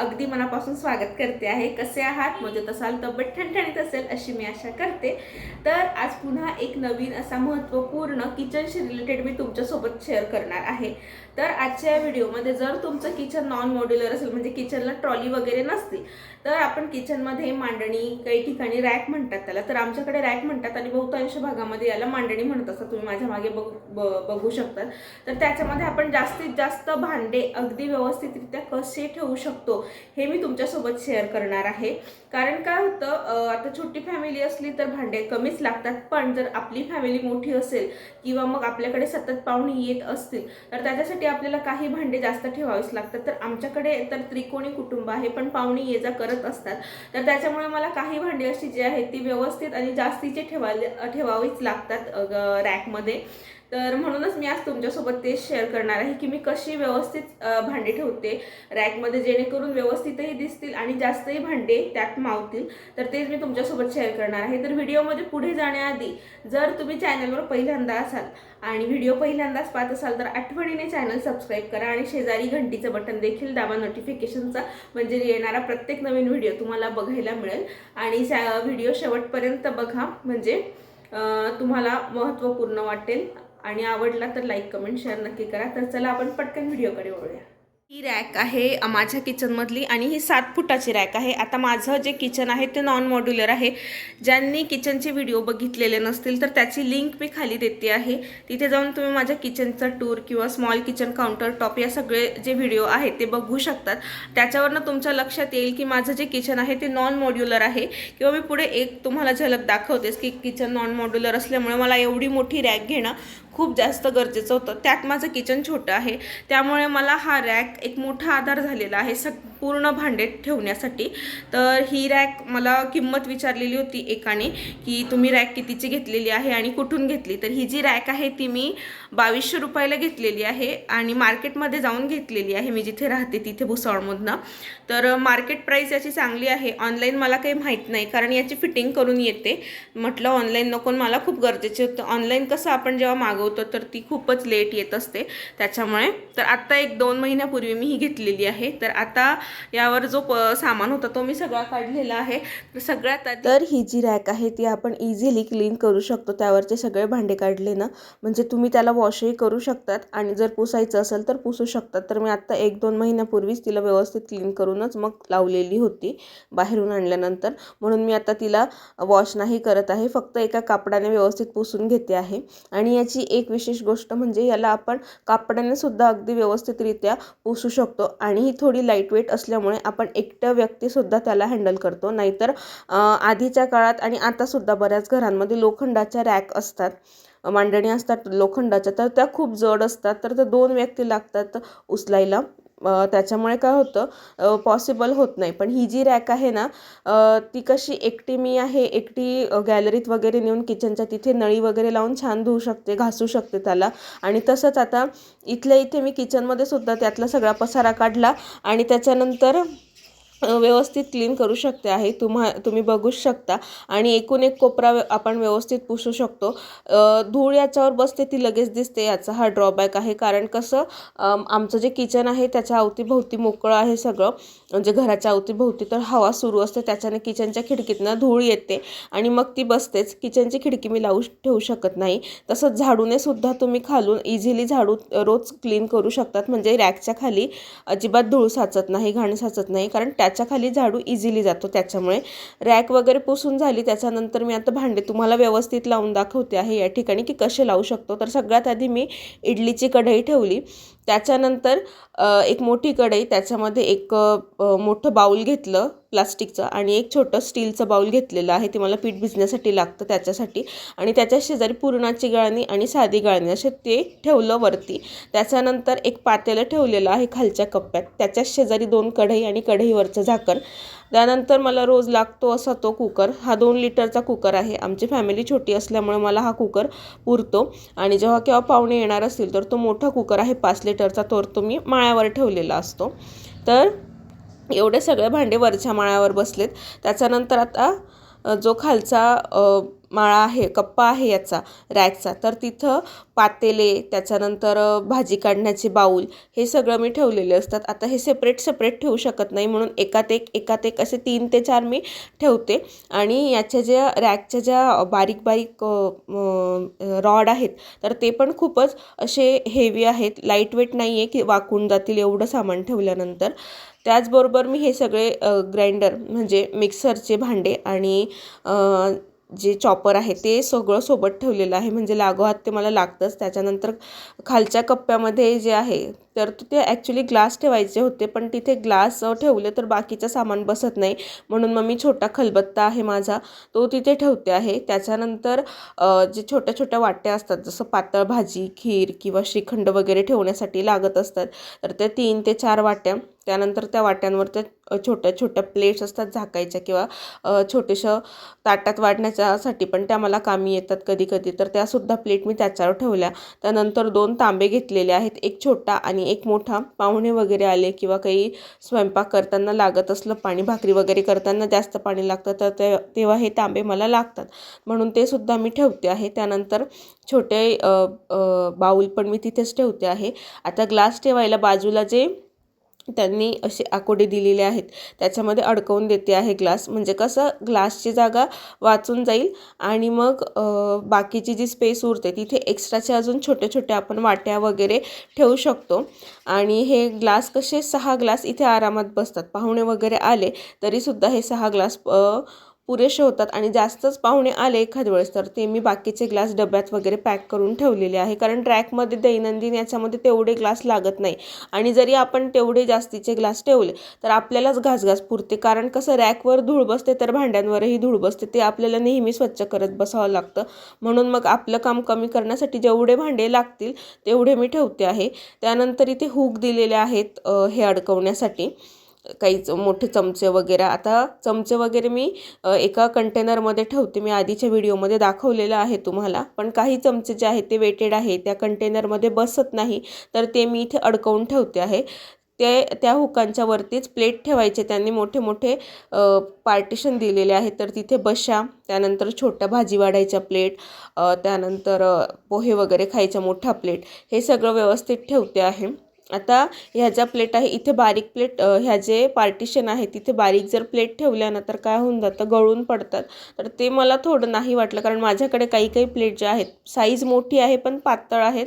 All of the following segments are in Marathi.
अगदी मनापासून स्वागत करते आहे. कसे आहात? मजेत असाल तब्येत ठणठणीत असेल अशी मी आशा करते. तर आज पुन्हा एक नवीन असा महत्त्वपूर्ण किचनशी रिलेटेड मी तुमच्यासोबत शेअर करणार आहे. तर आजच्या या व्हिडिओमध्ये जर तुमचं किचन नॉन मॉड्युलर असेल म्हणजे किचनला ट्रॉली वगैरे नसतील तर आपण किचनमध्ये मांडणी काही ठिकाणी रॅक म्हणतात त्याला. तर आमच्याकडे रॅक म्हणतात आणि बहुतांश भागामध्ये याला मांडणी म्हणत असतात. तुम्ही माझ्या मागे बघू ब- बघू शकतात. तर त्याच्यामध्ये आपण जास्तीत जास्त भांडे अगदी व्यवस्थितरित्या कसे ठेवू शकतो हे मी तुमच्यासोबत शेअर करणार आहे. कारण काय होतं आता छोटी फॅमिली असली तर भांडे कमीच लागतात. पण जर आपली फॅमिली मोठी असेल किंवा मग आपल्याकडे सतत पाहुणे येत असतील तर त्याच्यासाठी आपल्याला काही भांडे जास्त ठेवावीच लागतात. तर आमच्याकडे तर त्रिकोणी कुटुंब आहे पण पाहुणे ये जा करत असतात. तर त्याच्यामुळे मला काही भांडी अशी जी आहेत ती व्यवस्थित आणि जास्तीचे ठेवायला ठेवावीच लागतात रॅकमध्ये. तर म्हणूनच मी आज तुमच्यासोबत तेच शेअर करणार आहे की मी कशी व्यवस्थित भांडे ठेवते रॅकमध्ये जेणेकरून व्यवस्थितही दिसतील आणि जास्तही भांडे त्यात मावतील. तर तेच मी तुमच्यासोबत शेअर करणार आहे. तर व्हिडिओमध्ये पुढे जाण्याआधी जर तुम्ही चॅनलवर पहिल्यांदा असाल आणि व्हिडिओ पहिल्यांदाच पाहत असाल तर आठवणीने चॅनल सबस्क्राईब करा आणि शेजारी घंटीचं बटन देखील दाबा नोटिफिकेशनचा म्हणजे येणारा प्रत्येक नवीन व्हिडिओ तुम्हाला बघायला मिळेल. आणि व्हिडिओ शेवटपर्यंत बघा. म्हणजे तुम्हाला महत्त्वपूर्ण वाटेल. आणि आवडला तर लाईक कमेंट शेअर नक्की करा. तर चला आपण पटकन व्हिडिओकडे वळूया. ही रॅक आहे माझ्या किचनमधली आणि ही सात फुटाची रॅक आहे. आता माझं जे किचन आहे ते नॉन मॉड्युलर आहे. ज्यांनी किचनचे व्हिडिओ बघितलेले नसतील तर त्याची लिंक मी खाली देते आहे. तिथे जाऊन तुम्ही माझ्या किचनचा टूर किंवा स्मॉल किचन काउंटर टॉप या सगळे जे व्हिडिओ आहेत ते बघू शकतात. त्याच्यावरनं तुमच्या लक्षात येईल की माझं जे किचन आहे ते नॉन मॉड्युलर आहे. किंवा मी पुढे एक तुम्हाला झलक दाखवतेस की किचन नॉन मॉड्युलर असल्यामुळे मला एवढी मोठी रॅक घेणं खूप जास्त गरजेचं होतं. त्यात माझं किचन छोटं आहे. त्यामुळे मला हा रॅक एक मोठा आधार झालेला आहे. सग पूर्ण भांडे ठेवण्यासाठी. तर ही रॅक मला किंमत विचारलेली होती एकाने की तुम्ही रॅक कितीची घेतलेली आहे आणि कुठून घेतली? तर ही जी रॅक आहे ती मी बावीसशे रुपयाला घेतलेली आहे आणि मार्केटमध्ये जाऊन घेतलेली आहे मी जिथे राहते तिथे भुसावळमधनं. तर मार्केट प्राईस याची चांगली आहे. ऑनलाईन मला काही माहीत नाही कारण याची फिटिंग करून येते. म्हटलं ऑनलाईन नको मला खूप गरजेचे होतं. ऑनलाईन कसं आपण जेव्हा मागवतो तर ती खूपच लेट येत असते. त्याच्यामुळे तर आत्ता एक दोन महिन्यापूर्वी मी ही घेतलेली आहे. तर आता यावर जो प सामान होता तो मी सगळा काढलेला आहे. तर सगळ्यात तर ही जी रॅक आहे ती आपण इझिली क्लीन करू शकतो. त्यावरचे सगळे भांडे काढले ना म्हणजे तुम्ही त्याला वॉशही करू शकतात आणि जर पुसायचं असेल तर पुसू शकतात. तर मी आत्ता एक दोन महिन्यापूर्वीच तिला व्यवस्थित क्लीन करूनच मग लावलेली होती बाहेरून आणल्यानंतर. म्हणून मी आता तिला वॉश नाही करत आहे फक्त एका कापडाने व्यवस्थित पुसून घेते आहे. आणि याची एक विशेष गोष्ट म्हणजे याला आपण कापडाने सुद्धा अगदी व्यवस्थितरित्या पुसू शकतो. आणि ही थोडी लाईटवेट असल्यामुळे आपण एकटं व्यक्तीसुद्धा त्याला हँडल करतो. नाहीतर आधीच्या काळात आणि आतासुद्धा बऱ्याच घरांमध्ये लोखंडाच्या रॅक असतात. मांडणी असतात लोखंडाच्या तर त्या खूप जड असतात. तर त्या दोन व्यक्ती लागतात उचलायला. त्याच्यामुळे काय होतं पॉसिबल होत नाही. पण ही जी रॅक आहे ना ती कशी एकटी मी आहे एकटी गॅलरीत वगैरे नेऊन किचनच्या तिथे नळी वगैरे लावून छान धुवू शकते घासू शकते त्याला. आणि तसंच आता इथल्या इथे मी किचनमध्ये सुद्धा त्यातला सगळा पसारा काढला आणि त्याच्यानंतर व्यवस्थित क्लीन करू शकते आहे. तुम्हा तुम्ही बघूच शकता. आणि एकूण एक कोपरा आपण व्यवस्थित पुसू शकतो. धूळ याच्यावर बसते ती लगेच दिसते. याचा हा ड्रॉबॅक आहे. कारण कसं आमचं जे किचन आहे त्याच्या अवतीभोवती मोकळं आहे सगळं. म्हणजे घराच्या अवतीभोवती तर हवा सुरू असते. त्याच्याने किचनच्या खिडकीतनं धूळ येते. आणि मग ती बसतेच. किचनची खिडकी मी लावू ठेवू शकत नाही. तसंच झाडूने सुद्धा तुम्ही खालून इझिली झाडू रोज क्लीन करू शकतात. म्हणजे रॅकच्या खाली अजिबात धूळ साचत नाही घाण साचत नाही. कारण त्याच्याखाली झाडू इझिली जातो. त्याच्यामुळे रॅक वगैरे पुसून झाली. त्याच्यानंतर मी आता भांडे तुम्हाला व्यवस्थित लावून दाखवते आहे या ठिकाणी की कसे लावू शकतो. तर सगळ्यात आधी मी इडलीची कढई ठेवली. त्याच्यानंतर एक मोठी कढई त्याच्यामध्ये एक मोठं बाऊल घेतलं प्लास्टिकचं आणि एक छोटं स्टीलचं बाऊल घेतलेलं आहे. ते मला पीठ भिजण्यासाठी लागतं त्याच्यासाठी. आणि त्याच्या शेजारी पुरणाची गाळणी आणि साधी गाळणी असे ते ठेवलं वरती. त्याच्यानंतर एक पातेलं ठेवलेलं आहे खालच्या कप्प्यात. त्याच्या शेजारी दोन कढई आणि कढईवरचं झाकण. त्यानंतर मला रोज लागतो असा तो कुकर. हा दोन लिटरचा कुकर आहे. आमची फॅमिली छोटी असल्यामुळे मला हा कुकर पुरतो. आणि जेव्हा केव्हा पाहुणे येणार असतील तर तो मोठा कुकर आहे. पाच लिटरचा तोर तो मी माळ्यावर ठेवलेला असतो. तर एवढे सगळे भांडे वरच्या माळ्यावर बसलेत. त्याच्यानंतर आता जो खालचा माळा आहे कप्पा आहे याचा रॅकचा तर तिथं पातेले त्याच्यानंतर भाजी काढण्याचे बाऊल हे सगळं मी ठेवलेले असतात. आता हे सेपरेट सेपरेट ठेवू शकत नाही. म्हणून एकात एक एकात एक असे तीन ते चार मी ठेवते. आणि याच्या ज्या रॅकच्या ज्या बारीक बारीक रॉड आहेत तर ते पण खूपच असे हेवी आहेत. लाइट वेट नाही आहे की वाकून जातील एवढं सामान ठेवल्यानंतर. त्याचबरोबर मी हे सगळे ग्राइंडर म्हणजे मिक्सरचे भांडे आणि जे चॉपर आहे ते सगळं सोबत ठेवलेलं आहे. म्हणजे लागोहात ते मला लागतंच. त्याच्यानंतर खालच्या कप्प्यामध्ये जे आहे तर ते ॲक्च्युली ग्लास ठेवायचे होते पण तिथे ग्लास ठेवले तर बाकीचं सामान बसत नाही. म्हणून मग मी छोटा खलबत्ता आहे माझा तो तिथे ठेवते आहे. त्याच्यानंतर जे छोट्या छोट्या वाट्या असतात जसं पातळ भाजी खीर किंवा श्रीखंड वगैरे ठेवण्यासाठी लागत असतात. तर त्या तीन ते चार वाट्या त्यानंतर त्या वाट्यांवर त्या छोट्या छोट्या प्लेट्स असतात झाकायच्या किंवा छोटेशा ताटात वाढण्याच्यासाठी पण त्या मला कामी येतात कधी कधी तर त्यासुद्धा प्लेट मी त्याच्यावर ठेवल्या. त्यानंतर दोन तांबे घेतलेले आहेत. एक छोटा आणि एक मोठा. पाहुणे वगैरे आले किंवा काही स्वयंपाक करताना लागत असलं पाणी भाकरी वगैरे करताना जास्त पाणी लागतं तर ते तेव्हा हे तांबे मला लागतात. म्हणून ते सुद्धा मी ठेवते आहे. त्यानंतर छोटे बाऊल पण मी तिथेच ठेवते आहे. आता ग्लास ठेवायला बाजूला जे त्यांनी असे आकोडे दिलेले आहेत. त्याच्यामध्ये अडकवून देते आहे ग्लास. म्हणजे कसं ग्लासची जागा वाचून जाईल आणि मग बाकीची जी स्पेस उरते तिथे एक्स्ट्राचे अजून छोटे छोटे आपण वाट्या वगैरे ठेवू शकतो. आणि हे ग्लास कसे सहा ग्लास इथे आरामात बसतात. पाहुणे वगैरे आले तरीसुद्धा हे सहा ग्लास प पुरेसे होतात आणि जास्तच पाहुणे आले एखाद्या वेळेस तर ते मी बाकीचे ग्लास डब्यात वगैरे पॅक करून ठेवलेले आहे. कारण रॅकमध्ये दैनंदिन याच्यामध्ये तेवढे ग्लास लागत नाही. आणि जरी आपण तेवढे जास्तीचे ग्लास ठेवले तर आपल्यालाच घासघास पुरते. कारण कसं रॅकवर धूळ बसते तर भांड्यांवरही धूळ बसते. ते आपल्याला नेहमी स्वच्छ करत बसावं लागतं. म्हणून मग आपलं काम कमी करण्यासाठी जेवढे भांडे लागतील तेवढे मी ठेवते आहे. त्यानंतर इथे हुक दिलेले आहेत हे अडकवण्यासाठी. काही च- मोठे चमचे वगैरे. आता चमचे वगैरे मी एका कंटेनरमध्ये ठेवते. मी आधीच्या व्हिडिओमध्ये दाखवलेलं आहे तुम्हाला. पण काही चमचे जे आहेत ते वेटेड आहे. त्या कंटेनरमध्ये बसत नाही. तर ते मी इथे अडकवून ठेवते आहे. ते त्या हुकांच्या वरतीच प्लेट ठेवायचे. त्यांनी मोठे मोठे पार्टिशन दिलेले आहेत. तर तिथे बशा त्यानंतर छोट्या भाजी वाढायच्या प्लेट त्यानंतर पोहे वगैरे खायच्या मोठा प्लेट हे सगळं व्यवस्थित ठेवते आहे. आता ह्या ज्या प्लेट आहे इथे बारीक प्लेट ह्या जे पार्टिशन आहे तिथे बारीक जर प्लेट ठेवल्या ना तर काय होऊन जातं? गळून पडतात. तर ते मला थोडं नाही वाटलं कारण माझ्याकडे काही काही प्लेट ज्या आहेत साईज मोठी आहे पण पातळ आहेत.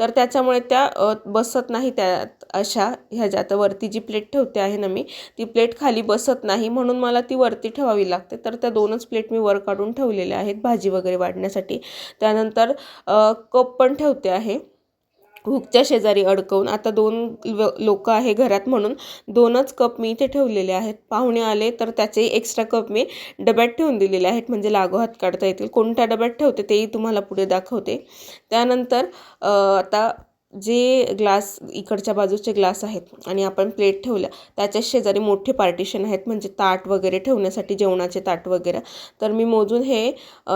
तर त्याच्यामुळे त्या बसत नाही त्यात अशा ह्या ज्या आता वरती जी प्लेट ठेवते आहे ना मी ती प्लेट खाली बसत नाही म्हणून मला ती वरती ठेवावी लागते. तर त्या दोनच प्लेट मी वर काढून ठेवलेल्या आहेत भाजी वगैरे वाढण्यासाठी. त्यानंतर कप पण ठेवते आहे. हुकच्या शेजारी अडकवून आता दोन लोक आहे घरात म्हणून दोनच कप मी इथे ठेवलेले आहेत. पाहुणे आले तर त्याचे एक्स्ट्रा कप मी डब्यात ठेवून दिलेले आहेत. म्हणजे लागोहात काढता येतील. कोणत्या डब्यात ठेवते तेही तुम्हाला पुढे दाखवते. त्यानंतर आता जे ग्लास इकडच्या बाजूचे ग्लास आहेत आणि आपण प्लेट ठेवल्या त्याच्या शेजारी मोठे पार्टिशन आहेत म्हणजे ताट वगैरे ठेवण्यासाठी जेवणाचे ताट वगैरे. तर मी मोजून हे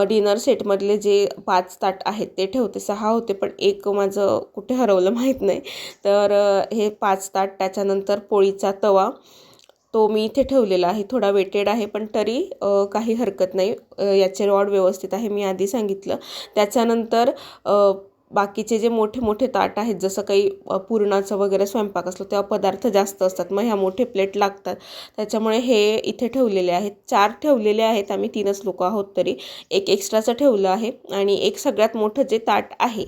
डिनर सेटमधले जे पाच ताट आहेत ते ठेवते. सहा होते पण एक माझं कुठे हरवलं माहीत नाही. तर हे पाच ताट त्याच्यानंतर पोळीचा तवा तो मी इथे ठेवलेला आहे. थोडा वेटेड आहे पण तरी काही हरकत नाही. याचे रॉड व्यवस्थित आहे मी आधी सांगितलं. त्याच्यानंतर बाकीचे जे मोठे मोठे ताट आहेत जसं काही पुरणाचं वगैरे स्वयंपाक असलो तेव्हा पदार्थ जास्त असतात. मग ह्या मोठे प्लेट लागतात. त्याच्यामुळे हे इथे ठेवलेले आहेत. चार ठेवलेले आहेत. आम्ही तीनच लोक आहोत तरी. एक एक्स्ट्राचं ठेवलं आहे आणि एक सगळ्यात मोठं जे ताट आहे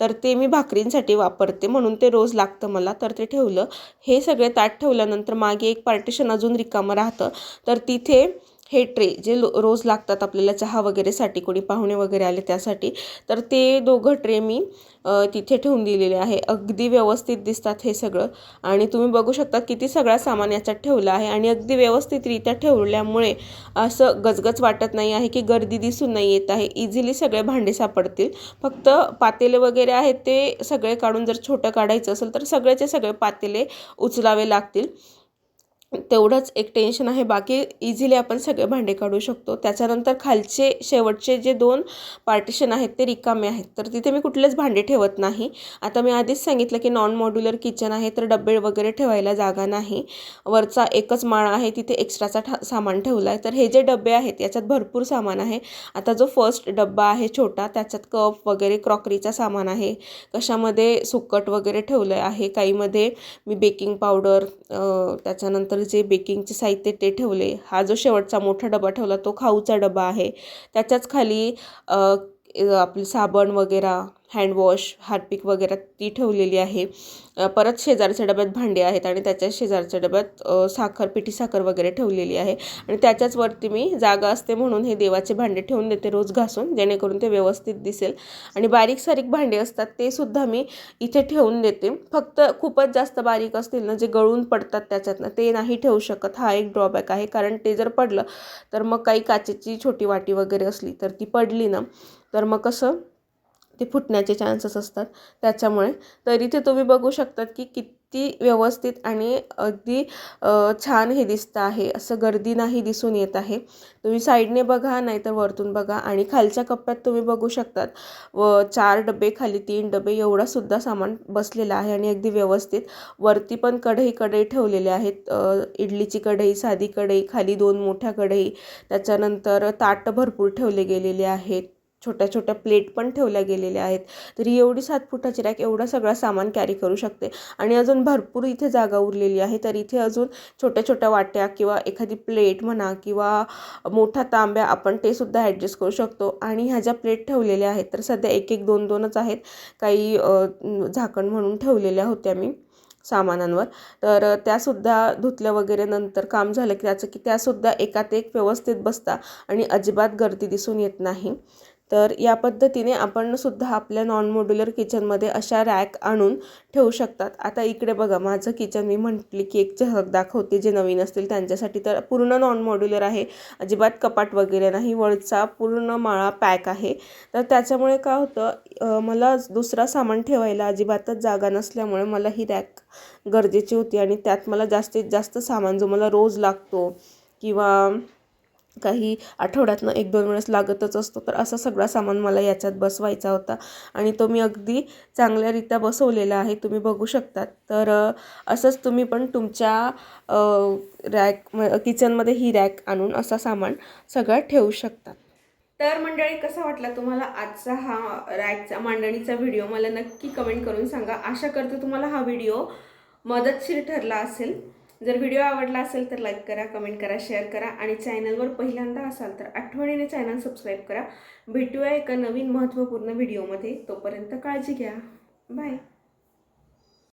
तर ते मी भाकरींसाठी वापरते. म्हणून ते रोज लागतं मला तर ते ठेवलं. हे सगळे ताट ठेवल्यानंतर मागे एक पार्टिशन अजून रिकामं राहतं. तर तिथे हे ट्रे जे लो रोज लागतात आपल्याला चहा वगैरेसाठी कोणी पाहुणे वगैरे आले त्यासाठी तर ते दोघं ट्रे मी तिथे ठेवून दिलेले आहे. अगदी व्यवस्थित दिसतात हे सगळं. आणि तुम्ही बघू शकता किती सगळा सामान याच्यात ठेवलं आहे. आणि अगदी व्यवस्थितरित्या ठेवल्यामुळे असं गजगज वाटत नाही आहे की गर्दी दिसून नाही येत आहे. इझिली सगळे भांडे सापडतील. फक्त पातेले वगैरे आहेत ते सगळे काढून जर छोटं काढायचं असेल तर सगळ्याचे सगळे पातेले उचलावे लागतील. तेवढंच एक टेन्शन आहे. बाकी इझिली आपण सगळे भांडे काढू शकतो. त्याच्यानंतर खालचे शेवटचे जे दोन पार्टिशन आहेत ते रिकामे आहेत. तर तिथे मी कुठलेच भांडे ठेवत नाही. आता मी आधीच सांगितलं की नॉन मॉड्युलर किचन आहे तर डबे वगैरे ठेवायला जागा नाही. वरचा एकच माळा आहे तिथे एक्स्ट्राचा ठा सामान ठेवला आहे तर हे जे डबे आहेत याच्यात भरपूर सामान आहे. आता जो फर्स्ट डब्बा आहे छोटा त्याच्यात कप वगैरे क्रॉकरीचा सामान आहे. कशामध्ये सुकट वगैरे ठेवलं आहे. काहीमध्ये मी बेकिंग पावडर त्याच्यानंतर जे बेकिंगचे साहित्य ते ठेवले. हा जो शेवटचा मोठा डबा ठेवला तो खाऊचा डबा आहे. त्याच्याच खाली आपलं साबण वगैरे हँडवॉश हार्पिक वगैरे ती ठेवलेली आहे. परत शेजारच्या डब्यात भांडी आहेत आणि त्याच्या शेजारच्या डब्यात साखर पिठी साखर वगैरे ठेवलेली आहे. आणि त्याच्याच वरती मी जागा असते म्हणून हे देवाचे भांडे ठेवून देते रोज घासून जेणेकरून ते व्यवस्थित दिसेल. आणि बारीक सारीक भांडे असतात ते सुद्धा मी इथे ठेवून देते. फक्त खूपच जास्त बारीक असतील ना जे गळून पडतात त्याच्यातनं ते नाही ठेवू शकत. हा एक ड्रॉबॅक आहे. कारण ते जर पडलं तर मग काही काचेची छोटी वाटी वगैरे असली तर ती पडली ना. तर मग कसं? ते फुटण्याचे चान्सेस असतात. त्याच्यामुळे तर इथे तुम्ही बघू शकतात की किती व्यवस्थित आणि अगदी छान हे दिसतं आहे. असं गर्दी नाही दिसून येत आहे. तुम्ही साईडने बघा नाहीतर वरतून बघा आणि खालच्या कप्प्यात तुम्ही बघू शकतात. व चार डबे खाली तीन डबे एवढा सुद्धा सामान बसलेलं आहे आणि अगदी व्यवस्थित. वरती पण कढई कढई ठेवलेले आहेत. इडलीची कढई साधी कढई खाली दोन मोठ्या कढई. त्याच्यानंतर ताटं भरपूर ठेवले गेलेले आहेत. छोट्या छोट्या प्लेट पण ठेवल्या गेलेल्या आहेत. तर ही एवढी सात फुटाची रॅक एवढा सगळा सामान कॅरी करू शकते. आणि अजून भरपूर इथे जागा उरलेली आहे. तर इथे अजून छोट्या छोट्या वाट्या किंवा एखादी प्लेट म्हणा किंवा मोठा तांब्या आपण ते सुद्धा ॲडजस्ट करू शकतो. आणि ह्या ज्या प्लेट ठेवलेल्या आहेत तर सध्या एक एक दोन दोनच आहेत. काही झाकण म्हणून ठेवलेल्या होत्या मी सामानांवर. तर त्यासुद्धा धुतल्या वगैरे नंतर काम झालं की त्याचं की त्यासुद्धा एकात एक व्यवस्थित बसता आणि अजिबात गर्दी दिसून येत नाही. तर या पद्धतीने आपण सुद्धा आपल्या नॉन मॉड्युलर किचनमध्ये अशा रॅक आणून ठेवू शकतात. आता इकडे बघा माझं किचन मी म्हटली की एक झलक दाखवते जे नवीन असतील त्यांच्यासाठी. तर पूर्ण नॉन मॉड्युलर आहे. अजिबात कपाट वगैरे नाही. वरचा पूर्ण माळा पॅक आहे. तर त्याच्यामुळे काय होतं मला दुसरा सामान ठेवायला अजिबातच जागा नसल्यामुळे मला ही रॅक गरजेची होती. आणि त्यात मला जास्तीत जास्त सामान जो मला रोज लागतो किंवा काही आठवड्यातनं एक दोन वेळेस लागतच असतो. तर असा सगळा सामान मला याच्यात बसवायचा होता. आणि तो मी अगदी चांगल्यारीत्या बसवलेला आहे. तुम्ही बघू शकतात. तर असंच तुम्ही पण तुमच्या रॅक किचनमध्ये ही रॅक आणून असा सामान सगळं ठेवू शकतात. तर मंडळी कसा वाटला तुम्हाला आजचा हा रॅकचा मांडणीचा व्हिडिओ? मला नक्की कमेंट करून सांगा. आशा करते तुम्हाला हा व्हिडिओ मदतशीर ठरला असेल. जर व्हिडिओ आवडला असेल तर लाईक करा कमेंट करा शेअर करा आणि चॅनलवर पहिल्यांदा असाल तर आठवणीने चॅनल सबस्क्राईब करा. भेटूया एका नवीन महत्त्वपूर्ण व्हिडिओमध्ये. तोपर्यंत काळजी घ्या. बाय.